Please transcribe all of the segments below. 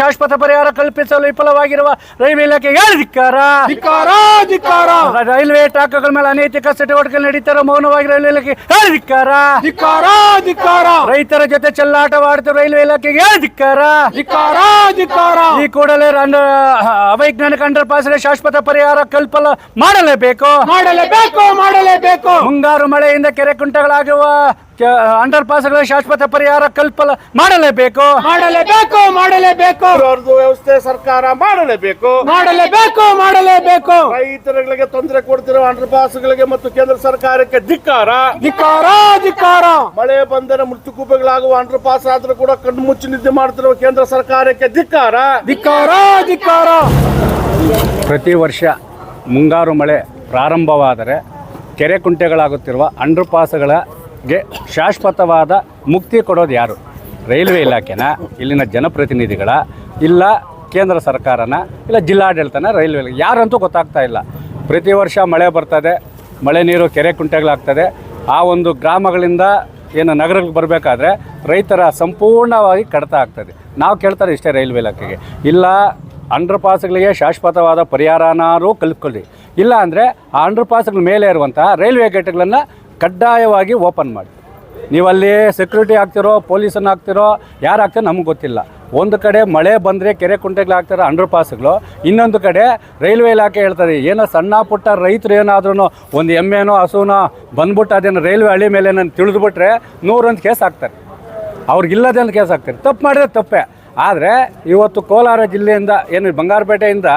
ಶಾಶ್ವತ ಪರಿಹಾರ ಕಲ್ಪಿಸಲು ವಿಫಲವಾಗಿರುವ ರೈಲ್ವೆ ಇಲಾಖೆ ಧಿಕ್ಕಾರ? ಧಿಕ್ಕಾರ ಧಿಕ್ಕಾರ. ರೈಲ್ವೆ ಟ್ರಾಕ್ಗಳ ಮೇಲೆ ಅನೈತಿಕ ಚಟುವಟಿಕೆ ನಡೀತಾರ ಮೌನವಾಗಿ ರೈಲ್ವೆ ಇಲಾಖೆ ಧಿಕ್ಕಾರ? ಧಿಕ್ಕಾರ ಧಿಕ್ಕಾರ. ರೈತರ ಜೊತೆ ಚೆಲ್ಲಾಟವಾಡುತ್ತಿರುವ ರೈಲ್ವೆ ಇಲಾಖೆಗೆ ಧಿಕ್ಕಾರ? ಧಿಕ್ಕಾರ ಧಿಕ್ಕಾರ. ಈ ಕೂಡಲೇ ಅವೈಜ್ಞಾನಿಕ ಅಂಡರ್ ಪಾಸ್ ಶಾಶ್ವತ ಪರಿಹಾರ ಕಲ್ಪಲ ಮಾಡಲೇಬೇಕು. ಮಾಡಲೇಬೇಕು ಮಾಡಲೇಬೇಕು. ಮುಂಗಾರು ಮಳೆಯಿಂದ ಕೆರೆ ಕುಂಟಗಳಾಗುವ ಅಂಡರ್ ಪಾಸ್ಗಳ ಶಾಶ್ವತ ಪರಿಹಾರ ಕಲ್ಪಲ ಮಾಡಲೇಬೇಕು. ಮಾಡಲೇಬೇಕು ಮಾಡಲೇಬೇಕು. ಅವ್ರದ್ದು ವ್ಯವಸ್ಥೆ ಸರ್ಕಾರ ಮಾಡಲೇಬೇಕು. ಮಾಡಲೇಬೇಕು ಮಾಡಲೇಬೇಕು. ರೈತರುಗಳಿಗೆ ತೊಂದರೆ ಕೊಡ್ತಿರೋ ಅಂಡರ್ ಪಾಸ್ಗಳಿಗೆ ಮತ್ತು ಕೇಂದ್ರ ಸರ್ಕಾರಕ್ಕೆ ಧಿಕ್ಕಾರ. ಧಿಕ್ಕಾರ ಧಿಕ್ಕಾರ. ಮಳೆ ಬಂದರೆ ಮೃತ್ಯುಕೂಪಗಳಾಗುವ ಅಂಡರ್ ಪಾಸ್ ಆದ್ರೂ ಕೂಡ ಕಣ್ಣು ಮುಚ್ಚಿ ನಿದ್ದೆ ಮಾಡ್ತಿರುವ ಕೇಂದ್ರ ಸರ್ಕಾರಕ್ಕೆ ಧಿಕ್ಕಾರ. ಧಿಕ್ಕಾರ ಧಿಕ್ಕಾರ. ಪ್ರತಿ ವರ್ಷ ಮುಂಗಾರು ಮಳೆ ಪ್ರಾರಂಭವಾದರೆ ಕೆರೆ ಕುಂಟೆಗಳಾಗುತ್ತಿರುವ ಅಂಡರ್ ಪಾಸ್ಗಳಿಗೆ ಶಾಶ್ವತವಾದ ಮುಕ್ತಿ ಕೊಡೋದು ಯಾರು? ರೈಲ್ವೆ ಇಲಾಖೆನ? ಇಲ್ಲಿನ ಜನಪ್ರತಿನಿಧಿಗಳ? ಇಲ್ಲ ಕೇಂದ್ರ ಸರ್ಕಾರನ? ಇಲ್ಲ ಜಿಲ್ಲಾಡಳಿತನ ರೈಲ್ವೆ ಯಾರಂತೂ ಗೊತ್ತಾಗ್ತಾ ಇಲ್ಲ. ಪ್ರತಿ ವರ್ಷ ಮಳೆ ಬರ್ತದೆ, ಮಳೆ ನೀರು ಕೆರೆ ಕುಂಟೆಗಳಾಗ್ತದೆ. ಆ ಒಂದು ಗ್ರಾಮಗಳಿಂದ ಏನು ನಗರಕ್ಕೆ ಬರಬೇಕಾದ್ರೆ ರೈತರ ಸಂಪೂರ್ಣವಾಗಿ ಕಡಿತ ಆಗ್ತದೆ. ನಾವು ಕೇಳ್ತಾರೆ ಇಷ್ಟೇ ರೈಲ್ವೆ ಇಲಾಖೆಗೆ. ಇಲ್ಲ ಅಂಡರ್ ಪಾಸ್ಗಳಿಗೆ ಶಾಶ್ವತವಾದ ಪರಿಹಾರನಾರು ಕಲ್ತ್ಕೊಳ್ಳಿ. ಇಲ್ಲ ಅಂದರೆ ಆ ಅಂಡರ್ ಪಾಸ್ಗಳ ಮೇಲೆ ಇರುವಂತಹ ರೈಲ್ವೆ ಗೇಟ್ಗಳನ್ನು ಕಡ್ಡಾಯವಾಗಿ ಓಪನ್ ಮಾಡಿ. ನೀವಲ್ಲಿ ಸೆಕ್ಯೂರಿಟಿ ಆಗ್ತಿರೋ, ಪೊಲೀಸನ್ನು ಆಗ್ತಿರೋ, ಯಾರು ಹಾಕ್ತಿರೋ ನಮ್ಗೆ ಗೊತ್ತಿಲ್ಲ. ಒಂದು ಕಡೆ ಮಳೆ ಬಂದರೆ ಕೆರೆ ಕುಂಟೆಗಳು ಹಾಕ್ತಿರೋ ಅಂಡರ್ ಪಾಸ್ಗಳು ಇನ್ನೊಂದು ಕಡೆ ರೈಲ್ವೆ ಇಲಾಖೆ ಹೇಳ್ತಾರೆ ಏನೋ ಸಣ್ಣ ಪುಟ್ಟ ರೈತರು ಏನಾದ್ರೂ ಒಂದು ಎಮ್ಮೆನೋ ಹಸುನೋ ಬಂದ್ಬಿಟ್ಟು ಅದನ್ನು ರೈಲ್ವೆ ಹಳಿ ಮೇಲೆ ನಾನು ತಿಳಿದ್ಬಿಟ್ರೆ ನೂರೊಂದು ಕೇಸ್ ಆಗ್ತಾರೆ. ಅವ್ರಿಗಿಲ್ಲದೆ ಒಂದು ಕೇಸ್ ಆಗ್ತಾರೆ. ತಪ್ಪು ಮಾಡಿದ್ರೆ ತಪ್ಪೇ. ಆದರೆ ಇವತ್ತು ಕೋಲಾರ ಜಿಲ್ಲೆಯಿಂದ, ಏನು ಬಂಗಾರಪೇಟೆಯಿಂದ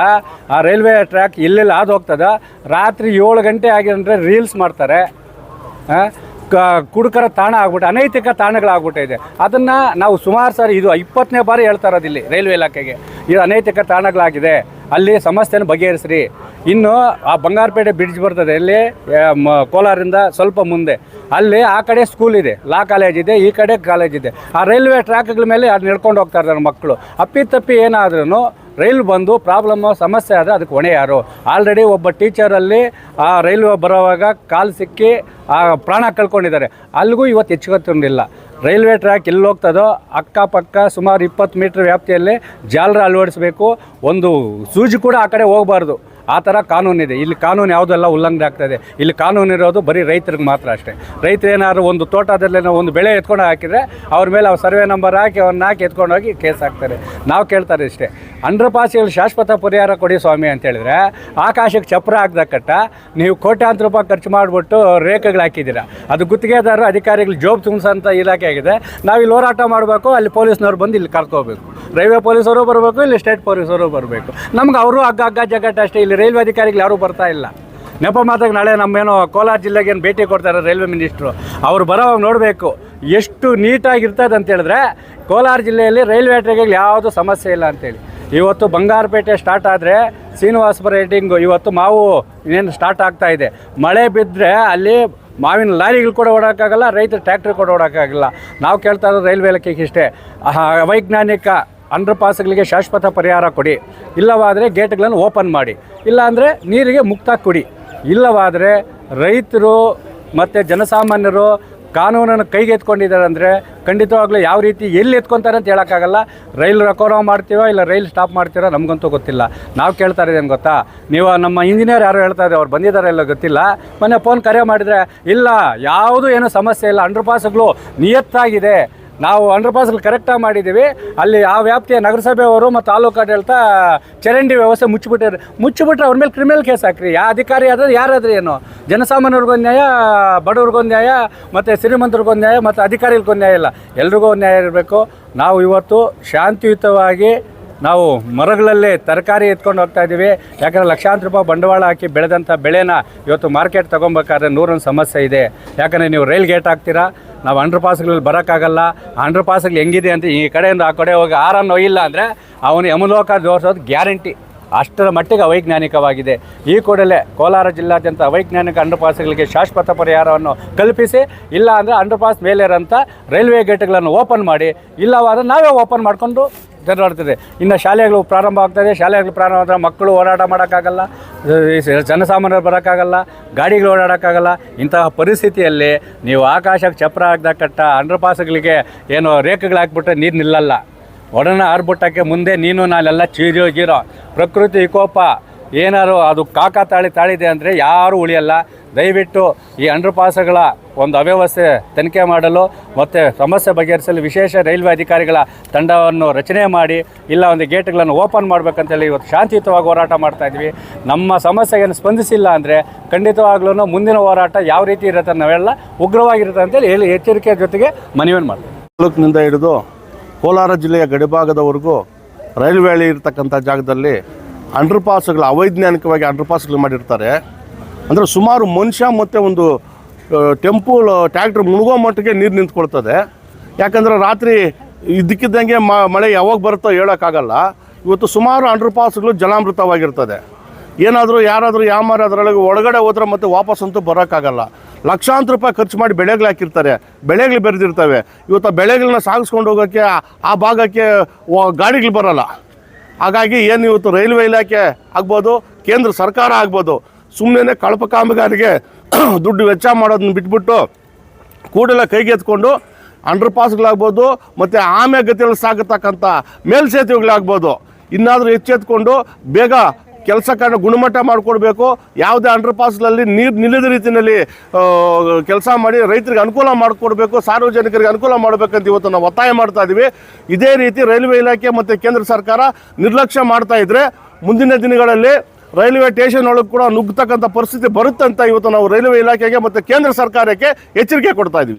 ಆ ರೈಲ್ವೆ ಟ್ರ್ಯಾಕ್ ಎಲ್ಲೆಲ್ಲಿ ಹಾದು ಹೋಗ್ತದೆ. ರಾತ್ರಿ ಏಳು ಗಂಟೆ ಆಗಿದ್ರೆ ರೀಲ್ಸ್ ಮಾಡ್ತಾರೆ. ಕುಡುಕರ ತಾಣ ಆಗ್ಬಿಟ್ಟು, ಅನೈತಿಕ ತಾಣಗಳಾಗ್ಬಿಟ್ಟಿದೆ ಅದನ್ನು ನಾವು ಸುಮಾರು ಸಾರಿ ಇದು ಇಪ್ಪತ್ತನೇ ಬಾರಿ ಹೇಳ್ತಾ ಇರೋದು ಇಲ್ಲಿ ರೈಲ್ವೆ ಇಲಾಖೆಗೆ. ಇದು ಅನೈತಿಕ ತಾಣಗಳಾಗಿದೆ. ಅಲ್ಲಿ ಸಮಸ್ಯೆನ ಬಗೆಹರಿಸ್ರಿ. ಇನ್ನು ಆ ಬಂಗಾರಪೇಟೆ ಬ್ರಿಡ್ಜ್ ಬರ್ತದೆ ಇಲ್ಲಿ ಕೋಲಾರಿಂದ ಸ್ವಲ್ಪ ಮುಂದೆ. ಅಲ್ಲಿ ಆ ಕಡೆ ಸ್ಕೂಲ್ ಇದೆ, ಲಾ ಕಾಲೇಜ್ ಇದೆ, ಈ ಕಡೆ ಕಾಲೇಜ್ ಇದೆ. ಆ ರೈಲ್ವೆ ಟ್ರ್ಯಾಕ್ಗಳ ಮೇಲೆ ಅದು ನಡ್ಕೊಂಡು ಹೋಗ್ತಾ ಇದ್ದಾರೆ ಮಕ್ಕಳು. ಅಪ್ಪಿತಪ್ಪಿ ಏನಾದ್ರೂ ರೈಲ್ ಬಂದು ಪ್ರಾಬ್ಲಮ್ಮು ಸಮಸ್ಯೆ ಆದರೆ ಅದಕ್ಕೆ ಹೊಣೆ ಯಾರು? ಆಲ್ರೆಡಿ ಒಬ್ಬ ಟೀಚರಲ್ಲಿ ಆ ರೈಲ್ವೆ ಬರೋವಾಗ ಕಾಲು ಸಿಕ್ಕಿ, ಆ ಪ್ರಾಣ ಕಳ್ಕೊಂಡಿದ್ದಾರೆ. ಅಲ್ಲಿಗೂ ಇವತ್ತು ಹೆಚ್ಚುಗೊತ್ತಿರಲಿಲ್ಲ ರೈಲ್ವೆ ಟ್ರ್ಯಾಕ್ ಎಲ್ಲಿ ಹೋಗ್ತದೋ, ಅಕ್ಕಪಕ್ಕ ಸುಮಾರು ಇಪ್ಪತ್ತು ಮೀಟ್ರ್ ವ್ಯಾಪ್ತಿಯಲ್ಲಿ ಜಾಲರ ಅಳವಡಿಸಬೇಕು. ಒಂದು ಸೂಜಿ ಕೂಡ ಆ ಕಡೆ ಹೋಗಬಾರ್ದು. ಆ ಥರ ಕಾನೂನಿದೆ. ಇಲ್ಲಿ ಕಾನೂನು ಯಾವುದೆಲ್ಲ ಉಲ್ಲಂಘನೆ ಆಗ್ತದೆ ಇಲ್ಲಿ ಕಾನೂನು ಇರೋದು ಬರೀ ರೈತರಿಗೆ ಮಾತ್ರ ಅಷ್ಟೇ. ರೈತರು ಏನಾದ್ರು ಒಂದು ತೋಟದಲ್ಲೇನೋ ಒಂದು ಬೆಳೆ ಎತ್ಕೊಂಡು ಹಾಕಿದರೆ ಅವ್ರ ಮೇಲೆ ಅವ್ರು ಸರ್ವೆ ನಂಬರ್ ಹಾಕಿ ಅವ್ರನ್ನ ಹಾಕಿ ಎತ್ಕೊಂಡು ಹೋಗಿ ಕೇಸ್ ಹಾಕ್ತಾರೆ. ನಾವು ಕೇಳ್ತಾರೆ ಇಷ್ಟೇ. ಅಂಡ್ರ ಶಾಶ್ವತ ಪರಿಹಾರ ಕೊಡಿ ಸ್ವಾಮಿ ಅಂತ ಹೇಳಿದ್ರೆ ಆಕಾಶಕ್ಕೆ ಚಪ್ರ ಹಾಕ್ದಕ್ಕಟ್ಟ ನೀವು ಕೋಟ್ಯಾಂತರ ರೂಪಾಯಿ ಖರ್ಚು ಮಾಡಿಬಿಟ್ಟು ರೇಖೆಗಳು ಹಾಕಿದ್ದೀರಾ. ಅದು ಗುತ್ತಿಗೆದಾರರು, ಅಧಿಕಾರಿಗಳು ಜೋಬ್ ತುಂಬಿಸೋಂಥ ಇಲಾಖೆ ಆಗಿದೆ. ನಾವು ಇಲ್ಲಿ ಹೋರಾಟ ಮಾಡಬೇಕು, ಅಲ್ಲಿ ಪೊಲೀಸ್ನವ್ರು ಬಂದು ಇಲ್ಲಿ ಕರ್ಕೋಬೇಕು. ರೈಲ್ವೆ ಪೊಲೀಸರು ಬರಬೇಕು, ಇಲ್ಲಿ ಸ್ಟೇಟ್ ಪೊಲೀಸರು ಬರಬೇಕು. ನಮ್ಗೆ ಅವರು ಹಗ್ಗ ಹಗ್ಗ, ಜಗ್ಗಟ್ಟು ಅಷ್ಟೇ. ಇಲ್ಲಿ ರೈಲ್ವೆ ಅಧಿಕಾರಿಗಳು ಯಾರೂ ಬರ್ತಾ ಇಲ್ಲ. ನೆಪ ಮಾತಾಗ ನಾಳೆ ನಮ್ಮೇನೋ ಕೋಲಾರ ಜಿಲ್ಲೆಗೆ ಏನು ಭೇಟಿ ಕೊಡ್ತಾರೆ ರೈಲ್ವೆ ಮಿನಿಸ್ಟ್ರು? ಅವ್ರು ಬರೋವಾಗ ನೋಡಬೇಕು. ಎಷ್ಟು ನೀಟಾಗಿರ್ತದೆ ಅಂತ ಹೇಳಿದ್ರೆ, ಕೋಲಾರ ಜಿಲ್ಲೆಯಲ್ಲಿ ರೈಲ್ವೆ ಟ್ರ್ಯಾಕ್ಗಳು ಯಾವುದೂ ಸಮಸ್ಯೆ ಇಲ್ಲ ಅಂತೇಳಿ. ಇವತ್ತು ಬಂಗಾರಪೇಟೆ ಸ್ಟಾರ್ಟ್ ಆದರೆ ಶ್ರೀನಿವಾಸಪುರ ರೇಟಿಂಗು ಇವತ್ತು ಮಾವು ಇನ್ನೇನು ಸ್ಟಾರ್ಟ್ ಆಗ್ತಾ ಇದೆ. ಮಳೆ ಬಿದ್ದರೆ ಅಲ್ಲಿ ಮಾವಿನ ಲಾರಿಗಳು ಕೂಡ ಓಡೋಕ್ಕಾಗಲ್ಲ ರೈತರು ಟ್ರ್ಯಾಕ್ಟ್ರಿ ಕೂಡ ಓಡೋಕ್ಕಾಗಲ್ಲ ನಾವು ಕೇಳ್ತಾ ಇರೋದು ರೈಲ್ವೆ ಇಲಾಖೆಗೆ ಇಷ್ಟೇ. ವೈಜ್ಞಾನಿಕ ಅಂಡರ್ ಪಾಸ್ಗಳಿಗೆ ಶಾಶ್ವತ ಪರಿಹಾರ ಕೊಡಿ. ಇಲ್ಲವಾದರೆ ಗೇಟ್ಗಳನ್ನು ಓಪನ್ ಮಾಡಿ. ಇಲ್ಲಾಂದರೆ ನೀರಿಗೆ ಮುಕ್ತ ಕೊಡಿ. ಇಲ್ಲವಾದರೆ ರೈತರು ಮತ್ತು ಜನಸಾಮಾನ್ಯರು ಕಾನೂನನ್ನು ಕೈಗೆ ಎತ್ಕೊಂಡಿದ್ದಾರೆ ಅಂದರೆ ಖಂಡಿತವಾಗ್ಲೂ ಯಾವ ರೀತಿ ಎಲ್ಲಿ ಎತ್ಕೊತಾರೆ ಅಂತ ಹೇಳೋಕ್ಕಾಗಲ್ಲ. ರೈಲ್ ರಕೋರೋ ಮಾಡ್ತೀವೋ ಇಲ್ಲ ರೈಲ್ ಸ್ಟಾಪ್ ಮಾಡ್ತೀರೋ ನಮಗಂತೂ ಗೊತ್ತಿಲ್ಲ. ನಾವು ಕೇಳ್ತಾ ಇರೋದೇನು ಗೊತ್ತಾ? ನೀವು ನಮ್ಮ ಇಂಜಿನಿಯರ್ ಯಾರು ಹೇಳ್ತಾ ಇದ್ದಾರೆ, ಅವ್ರು ಬಂದಿದ್ದಾರೆ ಇಲ್ಲ ಗೊತ್ತಿಲ್ಲ. ಮೊನ್ನೆ ಫೋನ್ ಕರೆ ಮಾಡಿದರೆ, ಇಲ್ಲ, ಯಾವುದೂ ಏನೂ ಸಮಸ್ಯೆ ಇಲ್ಲ ಅಂಡರ್ ಪಾಸ್ಗಳು ನಿಯತ್ತಾಗಿದೆ. ನಾವು ಅಂಡರ್ ಪಾಸ್ಗಳು ಕರೆಕ್ಟಾಗಿ ಮಾಡಿದ್ದೀವಿ. ಅಲ್ಲಿ ಆ ವ್ಯಾಪ್ತಿಯ ನಗರಸಭೆಯವರು ಮತ್ತು ತಾಲೂಕು ಆಡಳಿತ ಚರಂಡಿ ವ್ಯವಸ್ಥೆ ಮುಚ್ಚಿಬಿಟ್ಟಾರೆ ಮುಚ್ಚಿಬಿಟ್ರೆ ಅವ್ರ ಮೇಲೆ ಕ್ರಿಮಿನಲ್ ಕೇಸ್ ಹಾಕ್ರಿ. ಯಾವ ಅಧಿಕಾರಿ ಆದ್ರೆ ಯಾರಾದ್ರೂ ಏನು? ಜನಸಾಮಾನ್ಯರಿಗೊಂದು ನ್ಯಾಯ ಬಡವ್ರಿಗೊಂದು ನ್ಯಾಯ, ಮತ್ತು ಶ್ರೀಮಂತರಿಗೊಂದು ನ್ಯಾಯ, ಮತ್ತು ಅಧಿಕಾರಿಗಳಿಗೊಂದು ನ್ಯಾಯ ಇಲ್ಲ. ಎಲ್ರಿಗೂ ಒಂದು ನ್ಯಾಯ ಇರಬೇಕು. ನಾವು ಇವತ್ತು ಶಾಂತಿಯುತವಾಗಿ ನಾವು ಮರಗಳಲ್ಲೇ ತರಕಾರಿ ಎತ್ಕೊಂಡು ಹೋಗ್ತಾ ಇದ್ದೀವಿ. ಯಾಕಂದರೆ ಲಕ್ಷಾಂತರ ರೂಪಾಯಿ ಬಂಡವಾಳ ಹಾಕಿ ಬೆಳೆದಂಥ ಬೆಳೆನ ಇವತ್ತು ಮಾರ್ಕೆಟ್ ತೊಗೊಬೇಕಾದ್ರೆ ನೂರೊಂದು ಸಮಸ್ಯೆ ಇದೆ. ಯಾಕಂದರೆ ನೀವು ರೈಲ್ ಗೇಟ್ ಹಾಕ್ತೀರಾ? ನಾವು ಅಂಡರ್ ಪಾಸ್ಗಳಲ್ಲಿ ಬರೋಕ್ಕಾಗಲ್ಲ ಅಂಡರ್ ಪಾಸ್ಗಳು ಹೆಂಗಿದೆ ಅಂತ ಈ ಕಡೆಯಿಂದ ಆ ಕಡೆ ಹೋಗಿ ಆರನ್ನು ಒಯ್ಯಿಲ್ಲ ಅಂದರೆ ಅವನು ಯಮಲೋಕ ತೋರಿಸೋದು ಗ್ಯಾರಂಟಿ. ಅಷ್ಟರ ಮಟ್ಟಿಗೆ ಅವೈಜ್ಞಾನಿಕವಾಗಿದೆ. ಈ ಕೂಡಲೇ ಕೋಲಾರ ಜಿಲ್ಲಾದ್ಯಂತ ಅವೈಜ್ಞಾನಿಕ ಅಂಡರ್ ಪಾಸ್ಗಳಿಗೆ ಶಾಶ್ವತ ಪರಿಹಾರವನ್ನು ಕಲ್ಪಿಸಿ, ಇಲ್ಲ ಅಂದರೆ ಅಂಡರ್ ಪಾಸ್ ಮೇಲೆ ಇರೋಂಥ ರೈಲ್ವೆ ಗೇಟ್ಗಳನ್ನು ಓಪನ್ ಮಾಡಿ, ಇಲ್ಲವಾದರೆ ನಾವೇ ಓಪನ್ ಮಾಡಿಕೊಂಡು ತೆರವಾಡ್ತದೆ ಇನ್ನು ಶಾಲೆಗಳು ಪ್ರಾರಂಭ ಆಗ್ತಾಯಿದೆ ಶಾಲೆಗಳು ಪ್ರಾರಂಭ ಆದರೆ ಮಕ್ಕಳು ಓಡಾಟ ಮಾಡೋಕ್ಕಾಗಲ್ಲ. ಜನಸಾಮಾನ್ಯರು ಬರೋಕ್ಕಾಗಲ್ಲ. ಗಾಡಿಗಳು ಓಡಾಡೋಕ್ಕಾಗಲ್ಲ. ಇಂತಹ ಪರಿಸ್ಥಿತಿಯಲ್ಲಿ ನೀವು ಆಕಾಶಕ್ಕೆ ಚಪ್ರ ಹಾಕ್ದ ಕಟ್ಟ ಅಂಡರ್ ಪಾಸ್ಗಳಿಗೆ ಏನು ರೇಖೆಗಳು ಹಾಕ್ಬಿಟ್ರೆ ನೀರು ನಿಲ್ಲಲ್ಲ. ಒಡನ ಆರ್ಬಿಟ್ಟಕ್ಕೆ ಮುಂದೆ ನೀನು, ನಾನೆಲ್ಲ ಚೀರೋ ಗೀರೋ. ಪ್ರಕೃತಿ ವಿಕೋಪ. ಏನಾರು ಅದು ಕಾಕ ತಾಳಿ ತಾಳಿದೆ ಅಂದರೆ ಯಾರೂ ಉಳಿಯಲ್ಲ. ದಯವಿಟ್ಟು ಈ ಅಂಡರ್ ಪಾಸ್ಗಳ ಒಂದು ಅವ್ಯವಸ್ಥೆ ತನಿಖೆ ಮಾಡಲು ಮತ್ತು ಸಮಸ್ಯೆ ಬಗೆಹರಿಸಲು ವಿಶೇಷ ರೈಲ್ವೆ ಅಧಿಕಾರಿಗಳ ತಂಡವನ್ನು ರಚನೆ ಮಾಡಿ, ಇಲ್ಲ ಒಂದು ಗೇಟ್ಗಳನ್ನು ಓಪನ್ ಮಾಡಬೇಕಂತೇಳಿ ಇವತ್ತು ಶಾಂತಿಯುತವಾಗಿ ಹೋರಾಟ ಮಾಡ್ತಾ ಇದ್ವಿ. ನಮ್ಮ ಸಮಸ್ಯೆಗೇನು ಸ್ಪಂದಿಸಿಲ್ಲ ಅಂದರೆ ಖಂಡಿತವಾಗ್ಲೂ ಮುಂದಿನ ಹೋರಾಟ ಯಾವ ರೀತಿ ಇರುತ್ತೆ ನಾವೆಲ್ಲ ಉಗ್ರವಾಗಿರುತ್ತೆ ಅಂತೇಳಿ ಹೇಳಿ ಎಚ್ಚರಿಕೆ ಜೊತೆಗೆ ಮನವಿಯನ್ನು ಮಾಡ್ತೀವಿ. ತಾಲೂಕಿನಿಂದ ಹಿಡಿದು ಕೋಲಾರ ಜಿಲ್ಲೆಯ ಗಡಿಭಾಗದವರೆಗೂ ರೈಲ್ವೆ ಹಳಿ ಇರತಕ್ಕಂಥ ಜಾಗದಲ್ಲಿ ಅಂಡರ್ ಪಾಸ್ಗಳು ಅವೈಜ್ಞಾನಿಕವಾಗಿ ಅಂಡರ್ ಪಾಸ್ಗಳು ಮಾಡಿರ್ತಾರೆ. ಅಂದರೆ ಸುಮಾರು ಮನುಷ್ಯ ಮತ್ತು ಒಂದು ಟೆಂಪಲ್ ಟೆಂಪು ಟ್ಯಾಕ್ಟ್ರ್ ಮುಳುಗೋ ಮಟ್ಟಿಗೆ ನೀರು ನಿಂತ್ಕೊಳ್ತದೆ. ಯಾಕಂದರೆ ರಾತ್ರಿ ಇದ್ದಕ್ಕಿದ್ದಂಗೆ ಮಳೆ ಯಾವಾಗ ಬರುತ್ತೋ ಹೇಳೋಕ್ಕಾಗಲ್ಲ. ಇವತ್ತು ಸುಮಾರು ಅಂಡರ್ ಪಾಸ್ಗಳು ಜಲಾಮೃತವಾಗಿರ್ತದೆ. ಏನಾದರೂ ಯಾರಾದರೂ ಯಾಮಾರ ಅದರೊಳಗೆ ಒಳಗಡೆ ಹೋದ್ರೆ ಮತ್ತೆ ವಾಪಸ್ ಅಂತೂ ಬರೋಕ್ಕಾಗಲ್ಲ. ಲಕ್ಷಾಂತರ ರೂಪಾಯಿ ಖರ್ಚು ಮಾಡಿ ಬೆಳೆಗಳು ಹಾಕಿರ್ತಾರೆ. ಬೆಳೆಗಳು ಬೆರೆದಿರ್ತವೆ. ಇವತ್ತು ಬೆಳೆಗಳನ್ನ ಸಾಗಿಸ್ಕೊಂಡು ಹೋಗೋಕ್ಕೆ, ಆ- ಭಾಗಕ್ಕೆ ಗಾಡಿಗಳು ಬರಲ್ಲ. ಹಾಗಾಗಿ ಏನು ಇವತ್ತು ರೈಲ್ವೆ ಇಲಾಖೆ ಆಗ್ಬೋದು, ಕೇಂದ್ರ ಸರ್ಕಾರ ಆಗ್ಬೋದು ಸುಮ್ಮನೆ ಕಳಪ ಕಾಮಗಾರಿಗೆ ದುಡ್ಡು ವೆಚ್ಚ ಮಾಡೋದನ್ನ ಬಿಟ್ಬಿಟ್ಟು ಕೂಡಲೇ ಕೈಗೆತ್ಕೊಂಡು ಅಂಡರ್ ಪಾಸ್ಗಳಾಗ್ಬೋದು ಮತ್ತು ಆಮೆ ಗತಿಯಲ್ಲಿ ಸಾಗತಕ್ಕಂಥ ಮೇಲ್ಸೇತುವೆಗಳಾಗ್ಬೋದು. ಇನ್ನಾದರೂ ಎಚ್ಚೆತ್ಕೊಂಡು ಬೇಗ ಕೆಲಸ ಕಾರಣ ಗುಣಮಟ್ಟ ಮಾಡಿಕೊಡ್ಬೇಕು. ಯಾವುದೇ ಅಂಡರ್ ಪಾಸ್ಗಳಲ್ಲಿ ನೀರು ನಿಲ್ಲದ ರೀತಿಯಲ್ಲಿ ಕೆಲಸ ಮಾಡಿ ರೈತರಿಗೆ ಅನುಕೂಲ ಮಾಡಿಕೊಡ್ಬೇಕು, ಸಾರ್ವಜನಿಕರಿಗೆ ಅನುಕೂಲ ಮಾಡಬೇಕಂತ ಇವತ್ತು ನಾವು ಒತ್ತಾಯ ಮಾಡ್ತಾ ಇದ್ದೀವಿ ಇದೇ ರೀತಿ ರೈಲ್ವೆ ಇಲಾಖೆ ಮತ್ತು ಕೇಂದ್ರ ಸರ್ಕಾರ ನಿರ್ಲಕ್ಷ್ಯ ಮಾಡ್ತಾ ಇದ್ದರೆ ಮುಂದಿನ ದಿನಗಳಲ್ಲಿ ರೈಲ್ವೆ ಸ್ಟೇಷನ್ ಒಳಗೆ ಕೂಡ ನುಗ್ಗತಕ್ಕಂಥ ಪರಿಸ್ಥಿತಿ ಬರುತ್ತಂತ ಇವತ್ತು ನಾವು ರೈಲ್ವೆ ಇಲಾಖೆಗೆ ಮತ್ತು ಕೇಂದ್ರ ಸರ್ಕಾರಕ್ಕೆ ಎಚ್ಚರಿಕೆ ಕೊಡ್ತಾ ಇದ್ದೀವಿ